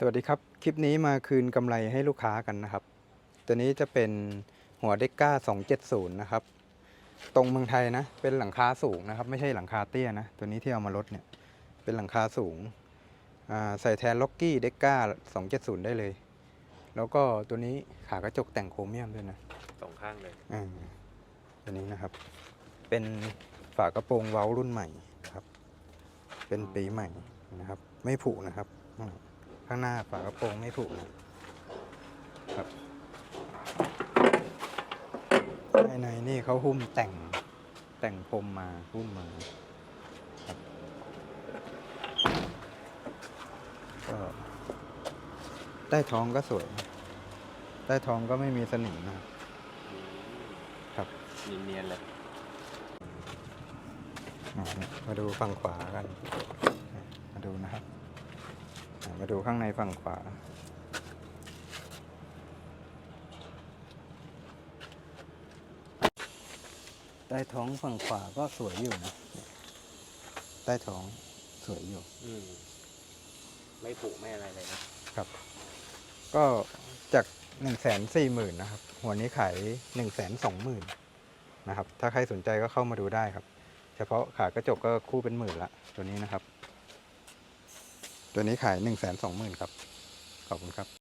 สวัสดีครับ คลิปนี้มาคืนกำไรให้ลูกค้ากันนะครับ ตัวนี้จะเป็นหัวเด็กก้า 270 นะครับ ตรงเมืองไทยนะ เป็นหลังคาสูงนะครับ ไม่ใช่หลังคาเตี้ยนะ ตัวนี้ที่เอามาลดเนี่ย เป็นหลังคาสูงอ่าใส่แทนล็อกกี้เด็กก้า 270 ได้เลย แล้วก็ตัวนี้ขากระจกแต่งโครเมียมด้วยนะสองข้างเลย อ่าตัวนี้นะครับ เป็นฝากระโปรงเว้ารุ่นใหม่นะครับ เป็นปีใหม่นะครับ ไม่ผุนะครับอืม ข้างหน้าฝากระโปรงไม่ผุนะครับภายในนี่เขาหุ้มแต่งแต่งพรมมาหุ้มมาครับก็ใต้ท้องก็สวยนะใต้ท้องก็ไม่มีสนิมนะครับครับเนียนๆเลยอ่าเนี่ยมาดูฝั่งขวากัน มาดูนะครับอ่า มาดูข้างในฝั่งขวา ใต้ท้องฝั่งขวาก็สวยอยู่นะ ใต้ท้องสวยอยู่ อืม ไม่ผุไม่อะไรเลยนะครับ ก็จากหนึ่งแสนสี่หมื่นนะครับ หัวนี้ขายหนึ่งแสนสองหมื่นนะครับ ถ้าใครสนใจก็เข้ามาดูได้ครับ เฉพาะขากระจกก็คู่เป็นหมื่นละตัวนี้นะครับ ตัวนี้ขายหนึ่งแสนสองหมื่นครับ ขอบคุณครับ